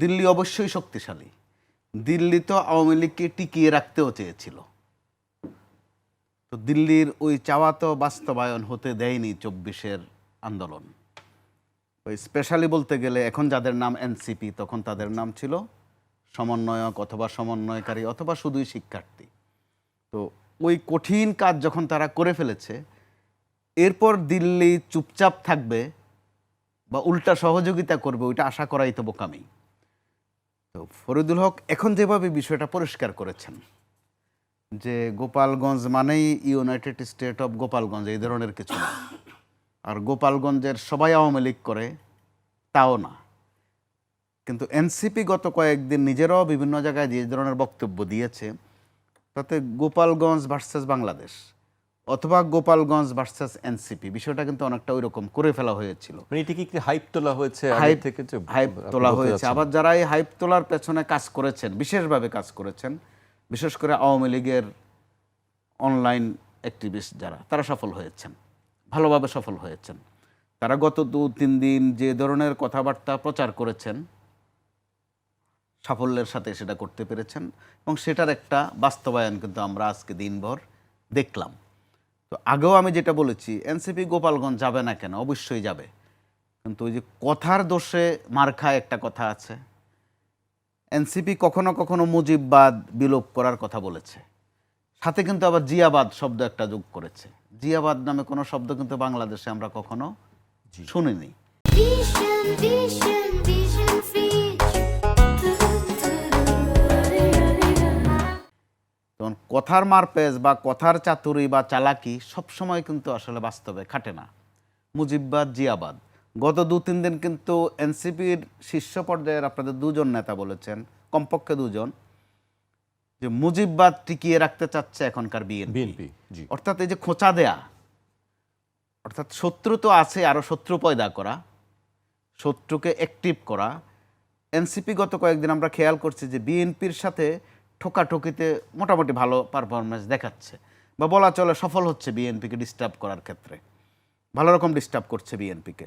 দিল্লি অবশ্যই শক্তিশালী। দিল্লি তো আওয়ামী লীগকে টিকিয়ে রাখতেও চেয়েছিল। তো দিল্লির ওই চাওয়া তো বাস্তবায়ন হতে দেয়নি চব্বিশের আন্দোলন। ওই স্পেশালি বলতে গেলে এখন যাদের নাম এনসিপি তখন তাদের নাম ছিল সমন্বয়ক অথবা সমন্বয়কারী অথবা শুধুই শিক্ষার্থী। তো ওই কঠিন কাজ যখন তারা করে ফেলেছে, এরপর দিল্লি চুপচাপ থাকবে বা উল্টা সহযোগিতা করবে, ওইটা আশা করাই তো বোকামি। তো ফরিদুল হক এখন যেভাবে বিষয়টা পরিষ্কার করেছেন, যে গোপালগঞ্জ মানেই ইউনাইটেড স্টেট অফ গোপালগঞ্জ, এই ধরনের কিছু না। আর গোপালগঞ্জের সবাই আওয়ামী লীগ করে, তাও না। কিন্তু এনসিপি গত কয়েকদিন নিজেরাও বিভিন্ন জায়গায় যে ধরনের বক্তব্য দিয়েছে, তাতে গোপালগঞ্জ ভার্সেস বাংলাদেশ। অথবা গোপালগঞ্জ ভার্সেস এনসিপি বিষয়টা কিন্তু অনেকটা ওই রকম করে ফেলা হয়েছিল। মানে এটি কি হাইপ তোলা হয়েছে? হাইপ থেকে হাইপ তোলা হয়েছে। আবার যারা এই হাইপ তোলার পেছনে কাজ করেছেন বিশেষভাবে কাজ করেছেন বিশেষ করে আওয়ামী লীগের অনলাইন অ্যাক্টিভিস্ট যারা তারা সফল হয়েছেন। ভালোভাবে সফল হয়েছেন। তারা গত দু তিন দিন যে ধরনের কথাবার্তা প্রচার করেছেন সাফল্যের সাথে সেটা করতে পেরেছেন এবং সেটার একটা বাস্তবায়ন কিন্তু আমরা আজকে দিনভর দেখলাম। তো আগেও আমি যেটা বলেছি এনসিপি গোপালগঞ্জ যাবে না কেন? অবশ্যই যাবে। কিন্তু ওই যে কথার দোষে মার খায় একটা কথা আছে। এনসিপি কখনো কখনো মুজিববাদ বিলোপ করার কথা বলেছে। সাথে কিন্তু আবার জিয়াবাদ শব্দ একটা যোগ করেছে। জিয়াবাদ নামে কোনো শব্দ কিন্তু বাংলাদেশে আমরা কখনো শুনিনি। কথার মারপেজ বা কথার চাতুরি বা চালাকি সবসময় কিন্তু আসলে বাস্তবে খাটে না। মুজিববাদ জিয়াবাদ। গত দু তিন দিন কিন্তু এনসিপির শীর্ষ পর্যায়ের আপনাদের দুজন নেতা বলেছেন কমপক্ষে দুজন যে মুজিববাদ টিকিয়ে রাখতে চাচ্ছে এখনকার বিএনপি। অর্থাৎ এই যে খোঁচা দেয়া অর্থাৎ শত্রু তো আছে আরও শত্রু পয়দা করা শত্রুকে অ্যাক্টিভ করা। এনসিপি গত কয়েকদিন আমরা খেয়াল করছি যে বিএনপির সাথে ঠোকাঠুকিতে মোটামুটি ভালো পারফরমেন্স দেখাচ্ছে বা বলা চলে সফল হচ্ছে বিএনপিকে ডিস্টার্ব করার ক্ষেত্রে। ভালো রকম ডিস্টার্ব করছে বিএনপিকে।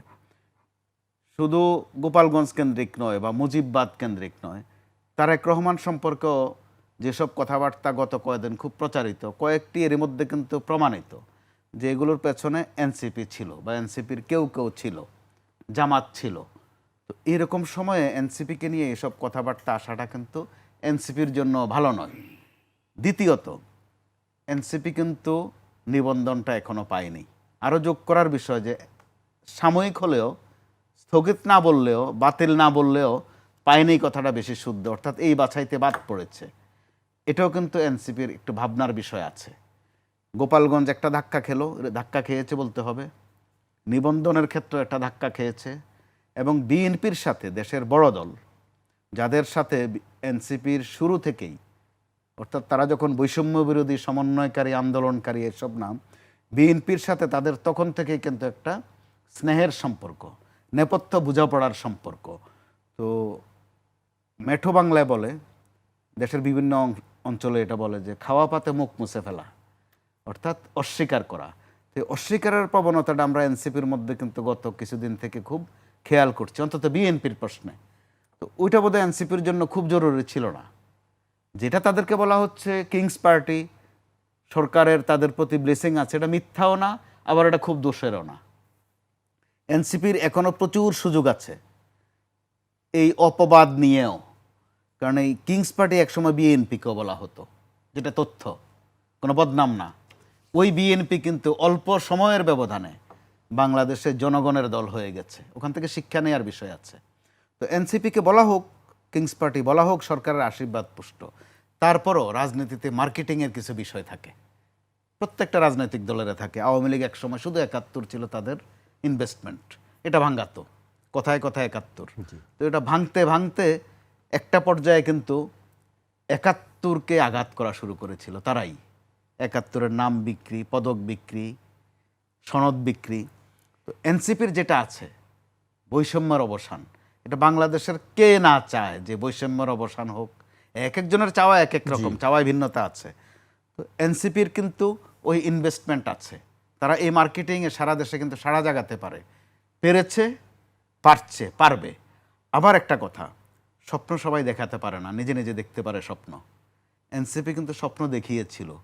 শুধু গোপালগঞ্জ কেন্দ্রিক নয় বা মুজিববাদ কেন্দ্রিক নয়, তারেক রহমান সম্পর্কেও যেসব কথাবার্তা গত কয়েকদিন খুব প্রচারিত, কয়েকটি এর মধ্যে কিন্তু প্রমাণিত যে এগুলোর পেছনে এনসিপি ছিল বা এনসিপির কেউ কেউ ছিল, জামাত ছিল। তো এরকম সময়ে এনসিপিকে নিয়ে এসব কথাবার্তা আসাটা কিন্তু এনসিপির জন্য ভালো নয়। দ্বিতীয়ত, এনসিপি কিন্তু নিবন্ধনটা এখনও পায়নি। আরও যোগ করার বিষয় যে, সাময়িক হলেও, স্থগিত না বললেও, বাতিল না বললেও পায়নি কথাটা বেশি শুদ্ধ, অর্থাৎ এই বাছাইতে বাদ পড়েছে। এটাও কিন্তু এনসিপির একটু ভাবনার বিষয় আছে। গোপালগঞ্জ একটা ধাক্কা খেলো, ধাক্কা খেয়েছে বলতে হবে। নিবন্ধনের ক্ষেত্রে একটা ধাক্কা খেয়েছে। এবং বিএনপির সাথে, দেশের বড় দল যাদের সাথে এনসিপির শুরু থেকেই, অর্থাৎ তারা যখন বৈষম্য বিরোধী সমন্বয়কারী আন্দোলনকারী এসব নাম, বিএনপির সাথে তাদের তখন থেকেই কিন্তু একটা স্নেহের সম্পর্ক, নেপথ্য বোঝাপড়ার সম্পর্ক। তো মেঠো বাংলায় বলে, দেশের বিভিন্ন অঞ্চলে এটা বলে যে, খাওয়া পাতে মুখ মুছে ফেলা অর্থাৎ অস্বীকার করা। তো অস্বীকারের প্রবণতাটা আমরা এনসিপির মধ্যে কিন্তু গত কিছুদিন থেকে খুব খেয়াল করছি, অন্তত বিএনপির প্রশ্নে। তো ওইটা বোধহয় এনসিপির জন্য খুব জরুরি ছিল না। যেটা তাদেরকে বলা হচ্ছে কিংস পার্টি, সরকারের তাদের প্রতি ব্লেসিং আছে, এটা মিথ্যাও না, আবার এটা খুব দোষেরও না। এনসিপির এখনও প্রচুর সুযোগ আছে এই অপবাদ নিয়েও, কারণ এই কিংস পার্টি একসময় বিএনপিকেও বলা হতো, যেটা তথ্য, কোনো বদনাম না। ওই বিএনপি কিন্তু অল্প সময়ের ব্যবধানে বাংলাদেশের জনগণের দল হয়ে গেছে। ওখান থেকে শিক্ষা নেওয়ার বিষয় আছে। তো এনসিপিকে বলা হোক কিংস পার্টি বলা হোক সরকারের আশীর্বাদ পুষ্ট। তারপরও রাজনীতিতে মার্কেটিংয়ের কিছু বিষয় থাকে। প্রত্যেকটা রাজনৈতিক দলেরা থাকে। আওয়ামী লীগ একসময় শুধু একাত্তর ছিল তাদের ইনভেস্টমেন্ট এটা ভাঙ্গাতো। কথায় কথায় একাত্তর। তো এটা ভাঙতে ভাঙতে একটা পর্যায়ে কিন্তু একাত্তরকে আঘাত করা শুরু করেছিল তারাই। একাত্তরের নাম বিক্রি পদক বিক্রি সনদ বিক্রি। তো এনসিপির যেটা আছে বৈষম্যের অবসান এটা বাংলাদেশের কে না চায় যে বৈষম্যের অবসান হোক? এক একজনের চাওয়া এক এক রকম চাওয়ায় ভিন্নতা আছে। তো এনসিপির কিন্তু ওই ইনভেস্টমেন্ট আছে। তারা এই মার্কেটিংয়ে সারা দেশে কিন্তু সারা জাগাতে পারে। পেরেছে পারছে পারবে। আবার একটা কথা স্বপ্ন সবাই দেখাতে পারে না নিজে নিজে দেখতে পারে স্বপ্ন। এনসিপি কিন্তু স্বপ্ন দেখিয়েছিল।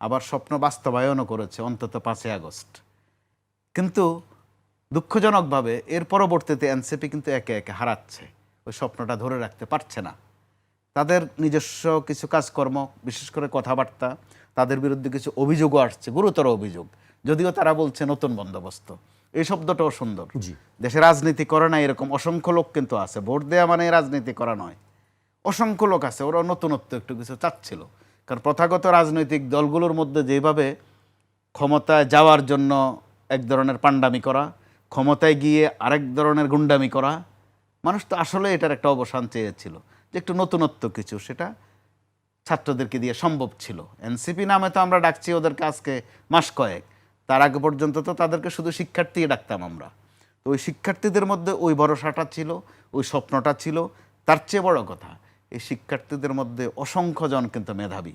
আবার স্বপ্ন বাস্তবায়নও করেছে অন্তত পাঁচই আগস্ট। কিন্তু দুঃখজনকভাবে এর পরবর্তীতে এনসিপি কিন্তু একে একে হারাচ্ছে। ওই স্বপ্নটা ধরে রাখতে পারছে না। তাদের নিজস্ব কিছু কাজকর্ম বিশেষ করে কথাবার্তা তাদের বিরুদ্ধে কিছু অভিযোগও আসছে গুরুতর অভিযোগ। যদিও তারা বলছে নতুন বন্দোবস্ত। এই শব্দটাও সুন্দর। দেশে রাজনীতি করে না এরকম অসংখ্য লোক কিন্তু আছে। ভোট দেওয়া মানে রাজনীতি করা নয়। অসংখ্য লোক আছে ওরা নতুনত্ব একটু কিছু চাচ্ছিল। কারণ প্রথাগত রাজনৈতিক দলগুলোর মধ্যে যেভাবে ক্ষমতায় যাওয়ার জন্য এক ধরনের পাণ্ডামি করা ক্ষমতায় গিয়ে আরেক ধরনের গুন্ডামি করা, মানুষ তো আসলে এটার একটা অবসান চেয়েছিল যে একটু নতুনত্ব কিছু, সেটা ছাত্রদেরকে দিয়ে সম্ভব ছিল। এনসিপি নামে তো আমরা ডাকছি ওদেরকে আজকে মাস কয়েক, তার আগে পর্যন্ত তো তাদেরকে শুধু শিক্ষার্থী ডাকতাম আমরা। তো ওই শিক্ষার্থীদের মধ্যে ওই ভরসাটা ছিল, ওই স্বপ্নটা ছিল, তার চেয়ে বড় কথা, এই শিক্ষার্থীদের মধ্যে অসংখ্য জন কিন্তু মেধাবী।